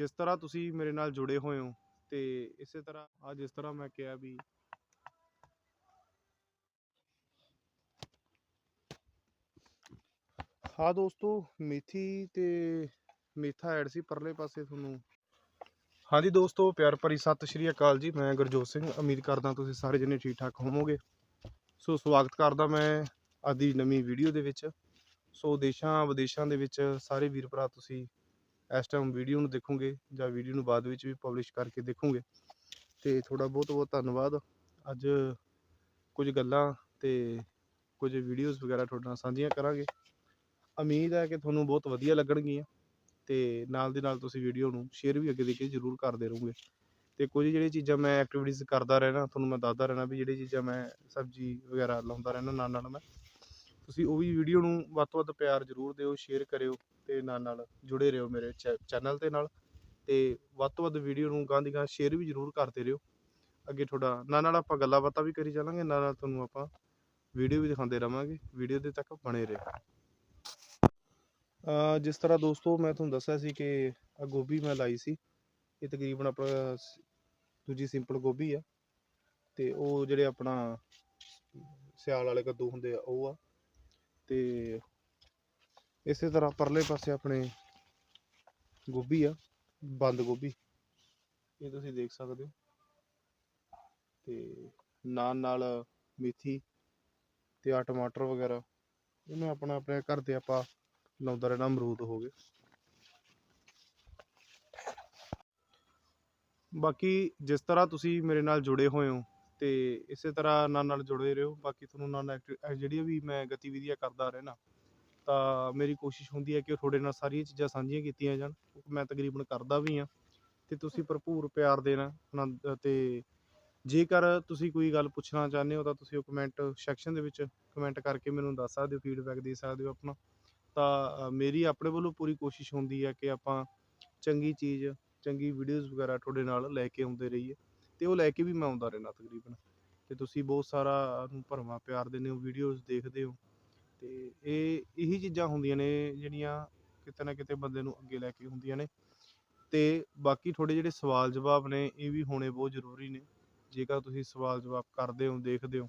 ਜਿਸ ਤਰ੍ਹਾਂ ਤੁਸੀਂ ਮੇਰੇ ਨਾਲ ਜੁੜੇ ਹੋਏ ਹੋ? ਤੇ ਇਸੇ ਤਰ੍ਹਾਂ ਆ ਜਿਸ ਤਰ੍ਹਾਂ ਮੈਂ ਕਿਹਾ ਵੀ ਹਾਂ ਦੋਸਤੋ, ਮੇਥੀ ਤੇ ਮੇਥਾ ਐਡ ਸੀ ਪਰਲੇ ਪਾਸੇ ਤੁਹਾਨੂੰ। ਹਾਂਜੀ ਦੋਸਤੋ, ਪਿਆਰ ਭਰੀ ਸਤਿ ਸ਼੍ਰੀ ਅਕਾਲ ਜੀ। ਮੈਂ ਗੁਰਜੋਤ ਸਿੰਘ, ਉਮੀਦ ਕਰਦਾ ਤੁਸੀਂ ਸਾਰੇ ਜਣੇ ਠੀਕ ਠਾਕ ਹੋਵੋਗੇ। ਸੋ ਸਵਾਗਤ ਕਰਦਾ ਮੈਂ ਅੱਜ ਦੀ ਨਵੀਂ ਵੀਡੀਓ ਦੇ ਵਿੱਚ। ਸੋ ਦੇਸ਼ਾਂ ਵਿਦੇਸ਼ਾਂ ਦੇ ਵਿੱਚ ਸਾਰੇ ਵੀਰ ਭਰਾ ਤੁਸੀਂ ਇਸ ਟਾਈਮ ਵੀਡੀਓ ਨੂੰ ਦੇਖੋਗੇ ਜਾਂ ਵੀਡੀਓ ਨੂੰ ਬਾਅਦ ਵਿੱਚ ਵੀ ਪਬਲਿਸ਼ ਕਰਕੇ ਦੇਖੋਗੇ। ਤੇ ਤੁਹਾਡਾ ਬਹੁਤ ਬਹੁਤ ਧੰਨਵਾਦ। ਅੱਜ ਕੁਝ ਗੱਲਾਂ ਤੇ ਕੁਝ ਵੀਡੀਓਜ਼ ਵਗੈਰਾ ਤੁਹਾਡੇ ਨਾਲ ਸਾਂਝੀਆਂ ਕਰਾਂਗੇ। ਉਮੀਦ ਹੈ ਕਿ ਤੁਹਾਨੂੰ ਬਹੁਤ ਵਧੀਆ ਲੱਗਣਗੀਆਂ ਤੇ ਨਾਲ ਦੇ ਨਾਲ ਤੁਸੀਂ ਵੀਡੀਓ ਨੂੰ ਸ਼ੇਅਰ ਵੀ ਅੱਗੇ ਦੇ ਕੇ ਜ਼ਰੂਰ ਕਰਦੇ ਰਹੋਗੇ। ਤੇ ਕੁਝ ਜਿਹੜੀ ਚੀਜ਼ਾਂ ਮੈਂ ਐਕਟੀਵਿਟੀਜ਼ ਕਰਦਾ ਰਹਿਣਾ, ਤੁਹਾਨੂੰ ਮੈਂ ਦੱਸਦਾ ਰਹਿਣਾ ਵੀ ਜਿਹੜੀ ਚੀਜ਼ਾਂ ਮੈਂ ਸਬਜ਼ੀ ਵਗੈਰਾ ਲਾਉਂਦਾ ਰਹਿਣਾ ਨਾਲ ਨਾਲ ਮੈਂ। ਤੁਸੀਂ ਉਹ ਵੀ ਵੀਡੀਓ ਨੂੰ ਵੱਧ ਤੋਂ ਵੱਧ ਪਿਆਰ ਜ਼ਰੂਰ ਦਿਓ ਸ਼ੇਅਰ ਕਰਿਓ ਤੇ ਨਾਲ ਨਾਲ ਜੁੜੇ ਰਹੋ ਮੇਰੇ ਚੈਨਲ ਦੇ ਨਾਲ ਤੇ ਵੱਧ ਤੋਂ ਵੱਧ ਵੀਡੀਓ ਨੂੰ ਗਾਂ ਦੀ ਗਾਂ ਸ਼ੇਅਰ ਵੀ ਜ਼ਰੂਰ ਕਰਦੇ ਰਹੋ। ਅੱਗੇ ਤੁਹਾਡਾ, ਨਾਲ ਨਾਲ ਆਪਾਂ ਗੱਲਾਂ ਬਾਤਾਂ ਵੀ ਕਰੀ ਚੱਲਾਂਗੇ ਨਾਲ ਨਾਲ ਤੁਹਾਨੂੰ ਆਪਾਂ ਵੀਡੀਓ ਵੀ ਦਿਖਾਉਂਦੇ ਰਵਾਂਗੇ ਵੀਡੀਓ ਦੇ ਤੱਕ ਬਣੇ ਰਹੋ। ਅ ਜਿਸ ਤਰ੍ਹਾਂ ਦੋਸਤੋ ਮੈਂ ਤੁਹਾਨੂੰ ਦੱਸਿਆ ਸੀ ਕਿ ਆ ਗੋਭੀ ਮੈਂ ਲਾਈ ਸੀ, ਇਹ ਤਕਰੀਬਨ ਆਪਣਾ ਦੂਜੀ ਸਿੰਪਲ ਗੋਭੀ ਆ ਤੇ ਉਹ ਜਿਹੜੇ ਆਪਣਾ ਸਿਆਲ ਵਾਲੇ ਕੱਦੂ ਹੁੰਦੇ ਆ, ਉਹ ਆ। ਤੇ ਇਸੇ ਤਰ੍ਹਾਂ ਪਰਲੇ ਪਾਸੇ ਆਪਣੇ ਗੋਭੀ ਆ, ਬੰਦ ਗੋਭੀ। ਇਹ ਤੁਸੀਂ ਦੇਖ ਸਕਦੇ ਹੋ। ਤੇ ਨਾਲ ਨਾਲ ਮੇਥੀ ਤੇ ਆ ਟਮਾਟਰ ਵਗੈਰਾ, ਇਹਨੂੰ ਮੈਂ ਆਪਣਾ ਆਪਣੇ ਘਰ ਦੇ ਆਪਾਂ ਲਾਉਂਦਾ ਰਹਿਣਾ, ਅਮਰੂਦ ਹੋ ਗਏ। ਬਾਕੀ ਜਿਸ ਤਰ੍ਹਾਂ ਤੁਸੀਂ ਮੇਰੇ ਨਾਲ ਜੁੜੇ ਹੋਏ ਹੋ ਤੇ ਇਸੇ ਤਰ੍ਹਾਂ ਨਾਲ ਨਾਲ ਜੁੜੇ ਰਹੋ। ਬਾਕੀ ਤੁਹਾਨੂੰ ਨਾਲ ਨਾਲ ਐਕਟਿਵ- ਜਿਹੜੀਆਂ ਵੀ ਮੈਂ ਗਤੀਵਿਧੀਆਂ ਕਰਦਾ ਰਹਿਣਾ ਤਾਂ ਮੇਰੀ ਕੋਸ਼ਿਸ਼ ਹੁੰਦੀ ਹੈ ਕਿ ਤੁਹਾਡੇ ਨਾਲ ਸਾਰੀਆਂ ਚੀਜ਼ਾਂ ਸਾਂਝੀਆਂ ਕੀਤੀਆਂ ਜਾਣ। ਮੈਂ ਤਕਰੀਬਨ ਕਰਦਾ ਵੀ ਹਾਂ ਤੇ ਤੁਸੀਂ ਭਰਪੂਰ ਪਿਆਰ ਦੇਣਾ ਆਨੰਦ ਤੇ ਜੇਕਰ ਤੁਸੀਂ ਕੋਈ ਗੱਲ ਪੁੱਛਣਾ ਚਾਹੁੰਦੇ ਹੋ ਤਾਂ ਤੁਸੀਂ ਉਹ ਕਮੈਂਟ ਸੈਕਸ਼ਨ ਦੇ ਵਿੱਚ ਕਮੈਂਟ ਕਰਕੇ ਮੈਨੂੰ ਦੱਸ ਸਕਦੇ ਹੋ ਫੀਡਬੈਕ ਦੇ ਸਕਦੇ ਹੋ ਆਪਣਾ। ਤਾਂ ਅ, ਮੇਰੀ ਆਪਣੇ ਵੱਲੋਂ ਪੂਰੀ ਕੋਸ਼ਿਸ਼ ਹੁੰਦੀ ਹੈ ਕਿ ਆਪਾਂ ਚੰਗੀ ਚੀਜ਼ ਚੰਗੀ ਵੀਡੀਓਜ਼ ਵਗੈਰਾ ਤੁਹਾਡੇ ਨਾਲ ਲੈ ਕੇ ਆਉਂਦੇ ਰਹੀਏ। ਤੇ ਉਹ ਲੈ ਕੇ ਵੀ ਮੈਂ ਆਉਂਦਾ ਰਹਿਣਾ ਤਕਰੀਬਨ। ਤੇ ਤੁਸੀਂ ਬਹੁਤ ਸਾਰਾ ਨੂੰ ਭਰਵਾਂ ਪਿਆਰ ਦਿੰਦੇ ਹੋ ਵੀਡੀਓਜ਼ ਦੇਖਦੇ ਹੋ। ਤੇ ਇਹ ਇਹੀ ਚੀਜ਼ਾਂ ਹੁੰਦੀਆਂ ਨੇ ਜਿਹੜੀਆਂ ਕਿਤੇ ਨਾ ਕਿਤੇ ਬੰਦੇ ਨੂੰ ਅੱਗੇ ਲੈ ਕੇ ਹੁੰਦੀਆਂ ਨੇ। ਤੇ ਬਾਕੀ ਤੁਹਾਡੇ ਜਿਹੜੇ ਸਵਾਲ ਜਵਾਬ ਨੇ, ਇਹ ਵੀ ਹੋਣੇ ਬਹੁਤ ਜ਼ਰੂਰੀ ਨੇ। ਜੇਕਰ ਤੁਸੀਂ ਸਵਾਲ ਜਵਾਬ ਕਰਦੇ ਹੋ, ਦੇਖਦੇ ਹੋ।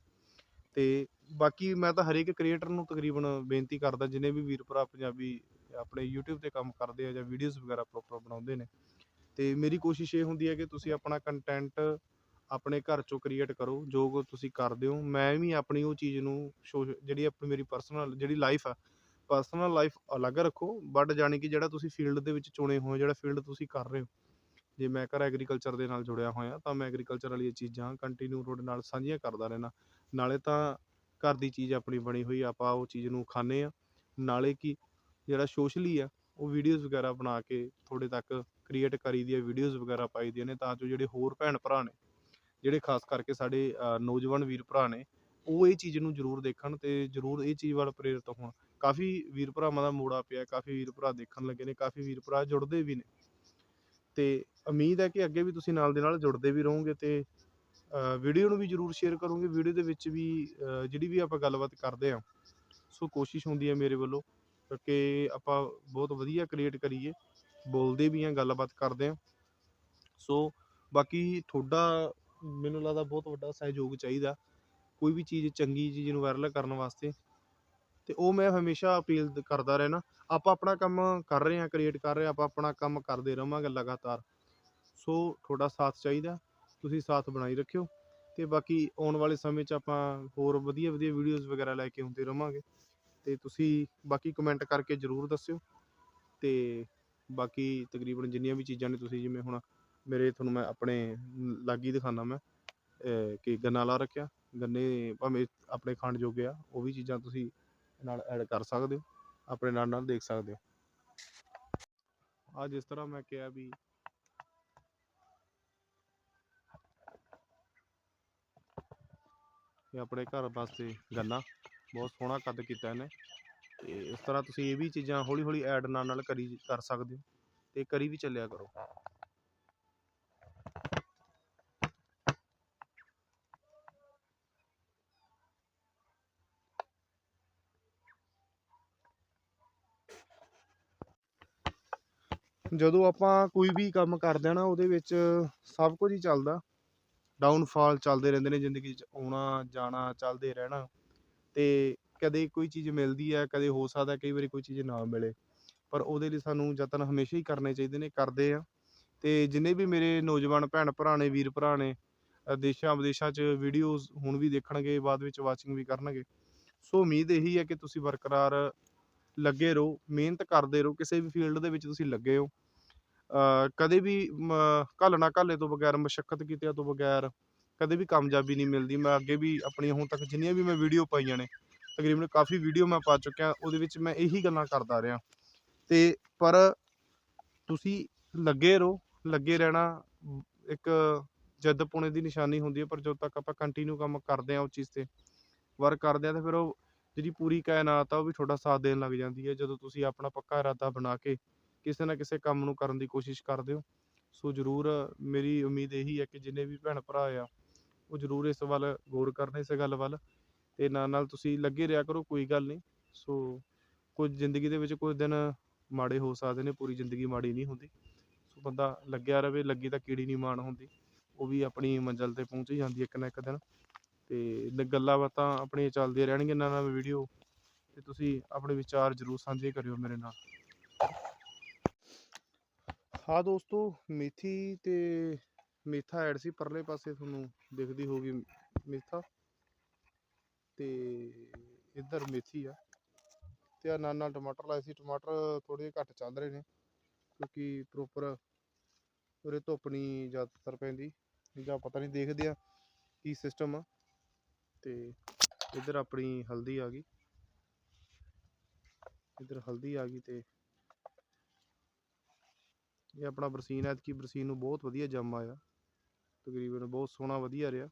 ਤੇ ਬਾਕੀ ਮੈਂ ਤਾਂ ਹਰੇਕ ਕ੍ਰੀਏਟਰ ਨੂੰ ਤਕਰੀਬਨ ਬੇਨਤੀ ਕਰਦਾ, ਜਿਨੇ ਵੀ ਵੀਰ ਭਰਾ ਪੰਜਾਬੀ ਆਪਣੇ YouTube ਤੇ ਕੰਮ ਕਰਦੇ ਆ ਜਾਂ ਵੀਡੀਓਜ਼ ਵਗੈਰਾ ਪ੍ਰੋਪਰ ਬਣਾਉਂਦੇ ਨੇ ਤੇ ਮੇਰੀ ਕੋਸ਼ਿਸ਼ ਇਹ ਹੁੰਦੀ ਹੈ ਕਿ ਤੁਸੀਂ ਆਪਣਾ ਕੰਟੈਂਟ ਆਪਣੇ ਘਰ ਚੋਂ ਕ੍ਰੀਏਟ ਕਰੋ, ਜੋ ਕੁ ਤੁਸੀਂ ਕਰਦੇ ਹੋ। ਮੈਂ ਵੀ ਆਪਣੀ ਉਹ ਚੀਜ਼ ਨੂੰ ਸੋ ਜਿਹੜੀ ਆਪਣੀ ਮੇਰੀ ਪਰਸਨਲ ਜਿਹੜੀ ਲਾਈਫ ਆ ਪਰਸਨਲ ਲਾਈਫ ਅਲੱਗ ਰੱਖੋ ਬਟ ਜਾਣੀ ਕਿ ਜਿਹੜਾ ਤੁਸੀਂ ਫੀਲਡ ਦੇ ਵਿੱਚ ਚੁਣੇ ਹੋਏ ਜਿਹੜਾ ਫੀਲਡ ਤੁਸੀਂ ਕਰ ਰਹੇ ਹੋ। ਜੇ ਮੈਂ ਘਰ ਐਗਰੀਕਲਚਰ ਦੇ ਨਾਲ ਜੁੜਿਆ ਹੋਇਆ, ਤਾਂ ਮੈਂ ਐਗਰੀਕਲਚਰ ਵਾਲੀਆਂ ਚੀਜ਼ਾਂ ਕੰਟੀਨਿਊ ਤੁਹਾਡੇ ਨਾਲ ਸਾਂਝੀਆਂ ਕਰਦਾ ਰਹਿਣਾ ਨਾਲੇ ਤਾਂ ਘਰ ਦੀ ਚੀਜ਼ ਆਪਣੀ ਬਣੀ ਹੋਈ ਆਪਾਂ ਉਹ ਚੀਜ਼ ਨੂੰ ਖਾਂਦੇ ਆ। ਨਾਲੇ ਕਿ, ਜਿਹੜਾ ਸੋਸ਼ਲੀ ਆ, ਉਹ ਵੀਡੀਓਜ਼ ਵਗੈਰਾ ਬਣਾ ਕੇ ਤੁਹਾਡੇ ਤੱਕ ਕ੍ਰੀਏਟ ਕਰੀ ਦੀਆਂ ਵੀਡੀਓਜ਼ ਵਗੈਰਾ ਪਾਈ ਦੀਆਂ ਨੇ, ਤਾਂ ਜੋ ਜਿਹੜੇ ਹੋਰ ਭੈਣ ਭਰਾ ਨੇ, ਜਿਹੜੇ ਖਾਸ ਕਰਕੇ ਸਾਡੇ ਨੌਜਵਾਨ ਵੀਰ ਭਰਾ ਨੇ, ਉਹ ਇਹ ਚੀਜ਼ ਨੂੰ ਜ਼ਰੂਰ ਦੇਖਣ ਤੇ ਜ਼ਰੂਰ ਇਹ ਚੀਜ਼ ਵੱਲ ਪ੍ਰੇਰਿਤ ਹੋਣ। ਕਾਫੀ ਵੀਰ ਭਰਾਵਾਂ ਦਾ ਮੋੜਾ ਪਿਆ, ਕਾਫੀ ਵੀਰ ਭਰਾ ਦੇਖਣ ਲੱਗੇ ਨੇ, ਕਾਫੀ ਵੀਰ ਭਰਾ ਜੁੜਦੇ ਵੀ ਨੇ। ਤੇ ਉਮੀਦ ਹੈ ਕਿ ਅੱਗੇ ਵੀ ਤੁਸੀਂ ਨਾਲ ਦੇ ਨਾਲ ਜੁੜਦੇ ਵੀ ਰਹੋਗੇ ਤੇ ਵੀਡੀਓ ਨੂੰ ਵੀ ਜਰੂਰ ਸ਼ੇਅਰ ਕਰੋਗੇ। ਵੀਡੀਓ ਦੇ ਵਿੱਚ ਵੀ ਜਿਹੜੀ ਵੀ ਆਪਾਂ ਗੱਲਬਾਤ ਕਰਦੇ ਆ ਸੋ ਕੋਸ਼ਿਸ਼ ਹੁੰਦੀ ਹੈ ਮੇਰੇ ਵੱਲੋਂ ਕਿ ਆਪਾਂ ਬਹੁਤ ਵਧੀਆ ਕ੍ਰੀਏਟ ਕਰੀਏ। ਬੋਲਦੇ ਵੀ ਆ, ਗੱਲਬਾਤ ਕਰਦੇ ਆ। ਸੋ ਬਾਕੀ ਤੁਹਾਡਾ ਮੈਨੂੰ ਲੱਗਦਾ ਬਹੁਤ ਵੱਡਾ ਸਹਿਯੋਗ ਚਾਹੀਦਾ। ਕੋਈ ਵੀ ਚੀਜ਼ ਚੰਗੀ ਚੀਜ਼ ਨੂੰ ਵਾਇਰਲ ਕਰਨ ਵਾਸਤੇ। ਤੇ ਉਹ ਮੈਂ ਹਮੇਸ਼ਾ ਅਪੀਲ ਕਰਦਾ ਰਹਿਣਾ। ਆਪਾਂ ਆਪਣਾ ਕੰਮ ਕਰ ਰਹੇ ਹਾਂ ਕ੍ਰੀਏਟ ਕਰ ਰਹੇ ਹਾਂ, ਆਪਾਂ ਆਪਣਾ ਕੰਮ ਕਰਦੇ ਰਵਾਂਗੇ ਲਗਾਤਾਰ। ਸੋ ਤੁਹਾਡਾ ਸਾਥ ਚਾਹੀਦਾ। ਤੁਸੀਂ ਸਾਥ ਬਣਾਈ ਰੱਖਿਓ। ਤੇ ਬਾਕੀ ਆਉਣ ਵਾਲੇ ਸਮੇਂ 'ਚ ਆਪਾਂ ਹੋਰ ਵਧੀਆ ਵਧੀਆ ਵੀਡੀਓਜ਼ ਵਗੈਰਾ ਲੈ ਕੇ ਆਉਂਦੇ ਰਵਾਂਗੇ ਤੇ ਤੁਸੀਂ ਬਾਕੀ ਕਮੈਂਟ ਕਰਕੇ ਜਰੂਰ ਦੱਸਿਓ। ਤੇ ਬਾਕੀ ਤਕਰੀਬਨ ਜਿੰਨੀਆਂ ਵੀ ਚੀਜ਼ਾਂ ਨੇ ਤੁਸੀਂ ਜਿਵੇਂ ਹੁਣ ਮੇਰੇ ਤੁਹਾਨੂੰ ਮੈਂ ਆਪਣੇ ਲਾਗੀ ਦਿਖਾਣਾ ਮੈਂ ਕਿ ਗੰਨਾ ਲਾ ਰੱਖਿਆ, ਗੰਨੇ ਭਾਵੇਂ ਆਪਣੇ ਖਾਣ ਜੋਗੇ ਆ, ਉਹ ਵੀ ਚੀਜ਼ਾਂ ਤੁਸੀਂ ਨਾਲ ਐਡ ਕਰ ਸਕਦੇ ਹੋ, ਆਪਣੇ ਨਾਲ ਨਾਲ ਦੇਖ ਸਕਦੇ ਹੋ। ਆ ਜਿਸ ਤਰ੍ਹਾਂ ਮੈਂ ਕਿਹਾ ਵੀ ਇਹ ਆਪਣੇ ਘਰ ਵਾਸਤੇ ਗੰਨਾ, ਬਹੁਤ ਸੋਹਣਾ ਕੱਦ ਕੀਤਾ ਇਹਨੇ। ਤੇ ਇਸ ਤਰ੍ਹਾਂ ਤੁਸੀਂ ਇਹ ਵੀ ਚੀਜ਼ਾਂ ਹੌਲੀ ਹੌਲੀ ਐਡ ਨਾਲ ਨਾਲ ਕਰੀ ਕਰ ਸਕਦੇ ਹੋ ਤੇ ਕਰੀ ਵੀ ਚੱਲਿਆ ਕਰੋ। ਜਦੋਂ ਆਪਾਂ ਕੋਈ ਵੀ ਕੰਮ ਕਰਦੇ ਆ ਨਾ, ਉਹਦੇ ਵਿੱਚ ਸਭ ਕੁਝ ਹੀ ਚੱਲਦਾ। ਡਾਊਨਫਾਲ ਚੱਲਦੇ ਰਹਿੰਦੇ ਨੇ, ਜ਼ਿੰਦਗੀ 'ਚ ਆਉਣਾ ਜਾਣਾ ਚੱਲਦੇ ਰਹਿਣਾ। ਤੇ ਕਦੇ ਕੋਈ ਚੀਜ਼ ਮਿਲਦੀ ਹੈ ਕਦੇ ਹੋ ਸਕਦਾ ਕਈ ਵਾਰੀ ਕੋਈ ਚੀਜ਼ ਨਾ ਮਿਲੇ। ਪਰ ਉਹਦੇ ਲਈ ਸਾਨੂੰ ਯਤਨ ਹਮੇਸ਼ਾ ਹੀ ਕਰਨੇ ਚਾਹੀਦੇ ਨੇ ਕਰਦੇ ਆ ਤੇ ਜਿੰਨੇ ਵੀ ਮੇਰੇ ਨੌਜਵਾਨ ਭੈਣ ਭਰਾ ਨੇ ਵੀਰ ਭਰਾ ਨੇ ਦੇਸ਼ਾਂ ਵਿਦੇਸ਼ਾਂ 'ਚ ਵੀਡੀਓਜ਼ ਹੁਣ ਵੀ ਦੇਖਣਗੇ ਬਾਅਦ ਵਿੱਚ ਵਾਚਿੰਗ ਵੀ ਕਰਨਗੇ। ਸੋ ਉਮੀਦ ਇਹੀ ਹੈ ਕਿ ਤੁਸੀਂ ਬਰਕਰਾਰ ਲੱਗੇ ਰਹੋ ਮਿਹਨਤ ਕਰਦੇ ਰਹੋ ਕਿਸੇ ਵੀ ਫੀਲਡ ਦੇ ਵਿੱਚ ਤੁਸੀਂ ਲੱਗੇ ਹੋ। ਅ, ਕਦੇ ਵੀ ਘੱਲ ਨਾ ਘਾਲੇ ਤੋਂ ਬਗੈਰ ਮਸ਼ੱਕਤ ਕੀਤਿਆਂ ਤੋਂ ਬਗੈਰ ਕਦੇ ਵੀ ਕਾਮਯਾਬੀ ਨਹੀਂ ਮਿਲਦੀ। ਮੈਂ ਅੱਗੇ ਵੀ ਆਪਣੀਆਂ ਹੁਣ ਤੱਕ ਜਿੰਨੀਆਂ ਵੀ ਮੈਂ ਵੀਡੀਓ ਪਾਈਆਂ ਨੇ, ਤਕਰੀਬਨ ਕਾਫੀ ਵੀਡੀਓ ਮੈਂ ਪਾ ਚੁੱਕਿਆ, ਉਹਦੇ ਵਿੱਚ ਮੈਂ ਇਹੀ ਗੱਲਾਂ ਕਰਦਾ ਰਿਹਾ। ਤੇ ਪਰ ਤੁਸੀਂ ਲੱਗੇ ਰਹੋ, ਲੱਗੇ ਰਹਿਣਾ ਇੱਕ ਜਿੱਦ ਪੁਣੇ ਦੀ ਨਿਸ਼ਾਨੀ ਹੁੰਦੀ ਹੈ, ਪਰ ਜਦੋਂ ਤੱਕ ਆਪਾਂ ਕੰਟੀਨਿਊ ਕੰਮ ਕਰਦੇ ਆ ਉਸ ਚੀਜ਼ ਤੇ ਵਰਕ ਕਰਦੇ ਆ ਤਾਂ ਫਿਰ ਉਹ ਜਿਹੜੀ ਪੂਰੀ ਕਾਇਨਾਤ ਆ, ਉਹ ਵੀ ਤੁਹਾਡਾ ਸਾਥ ਦੇਣ ਲੱਗ ਜਾਂਦੀ ਹੈ। ਜਦੋਂ ਤੁਸੀਂ ਆਪਣਾ ਪੱਕਾ ਇਰਾਦਾ ਬਣਾ ਕੇ ਕਿਸੇ ਨਾ ਕਿਸੇ ਕੰਮ ਨੂੰ ਕਰਨ ਦੀ ਕੋਸ਼ਿਸ਼ ਕਰਦੇ ਹੋ, ਸੋ ਜ਼ਰੂਰ ਮੇਰੀ ਉਮੀਦ ਇਹੀ ਹੈ ਕਿ ਜਿੰਨੇ ਵੀ ਭੈਣ ਭਰਾ ਆ ਉਹ ਜ਼ਰੂਰ ਇਸ ਵੱਲ ਗੌਰ ਕਰਨ, ਇਸ ਗੱਲ ਵੱਲ ਤੇ ਨਾਲ ਨਾਲ ਤੁਸੀਂ ਲੱਗੇ ਰਿਹਾ ਕਰੋ, ਕੋਈ ਗੱਲ ਨਹੀਂ। ਸੋ ਕੁਝ ਜ਼ਿੰਦਗੀ ਦੇ ਵਿੱਚ ਕੁਝ ਦਿਨ ਮਾੜੇ ਹੋ ਸਕਦੇ ਨੇ, ਪੂਰੀ ਜ਼ਿੰਦਗੀ ਮਾੜੀ ਨਹੀਂ ਹੁੰਦੀ। ਸੋ ਬੰਦਾ ਲੱਗਿਆ ਰਵੇ, ਲੱਗੀ ਤਾਂ ਕੀੜੀ ਨਹੀਂ ਮਾਣ ਹੁੰਦੀ। ਉਹ ਵੀ ਆਪਣੀ ਮੰਜ਼ਿਲ ਤੇ ਪਹੁੰਚ ਹੀ ਜਾਂਦੀ ਇੱਕ ਨਾ ਇੱਕ ਦਿਨ। ਤੇ ਗੱਲਾਂ ਬਾਤਾਂ ਆਪਣੀਆਂ ਚੱਲਦੀਆਂ ਰਹਿਣਗੀਆਂ ਨਾਲ ਨਾਲ ਵੀਡੀਓ। ਤੇ ਤੁਸੀਂ ਆਪਣੇ ਵਿਚਾਰ ਜ਼ਰੂਰ ਸਾਂਝੇ ਕਰਿਓ ਮੇਰੇ ਨਾਲ। ਹਾਂ ਦੋਸਤੋ, ਮੇਥੀ ਤੇ ਮੇਥਾ ਐਡ ਸੀ, ਪਰਲੇ ਪਾਸੇ ਤੁਹਾਨੂੰ ਦਿਖਦੀ ਹੋਊਗੀ ਮੇਥਾ। ਤੇ ਇੱਧਰ ਮੇਥੀ ਆ। ਤੇ ਆ ਨਾਲ ਨਾਲ ਟਮਾਟਰ ਲਾਏ ਸੀ। ਟਮਾਟਰ ਥੋੜੇ ਘੱਟ ਚੱਲ ਰਹੇ ਨੇ, ਕਿਉਂਕਿ ਪ੍ਰੋਪਰ ਉਰੇ ਧੁੱਪ ਨਹੀਂ ਜ਼ਿਆਦਾਤਰ ਪੈਂਦੀ। ਜਾਂ ਪਤਾ ਨਹੀਂ ਦੇਖਦੇ ਆ ਕੀ ਸਿਸਟਮ ਆ। ਤੇ ਇੱਧਰ ਆਪਣੀ ਹਲਦੀ ਆ ਗਈ। ਇੱਧਰ ਹਲਦੀ ਆ ਗਈ ਤੇ ਇਹ ਆਪਣਾ ਬਰਸੀਨ, ਐਤਕੀ ਬਰਸੀਨ ਨੂੰ ਬਹੁਤ ਵਧੀਆ ਜੰਮ ਆਇਆ। ਤਕਰੀਬਨ ਬਹੁਤ ਸੋਹਣਾ ਵਧੀਆ ਰਿਹਾ।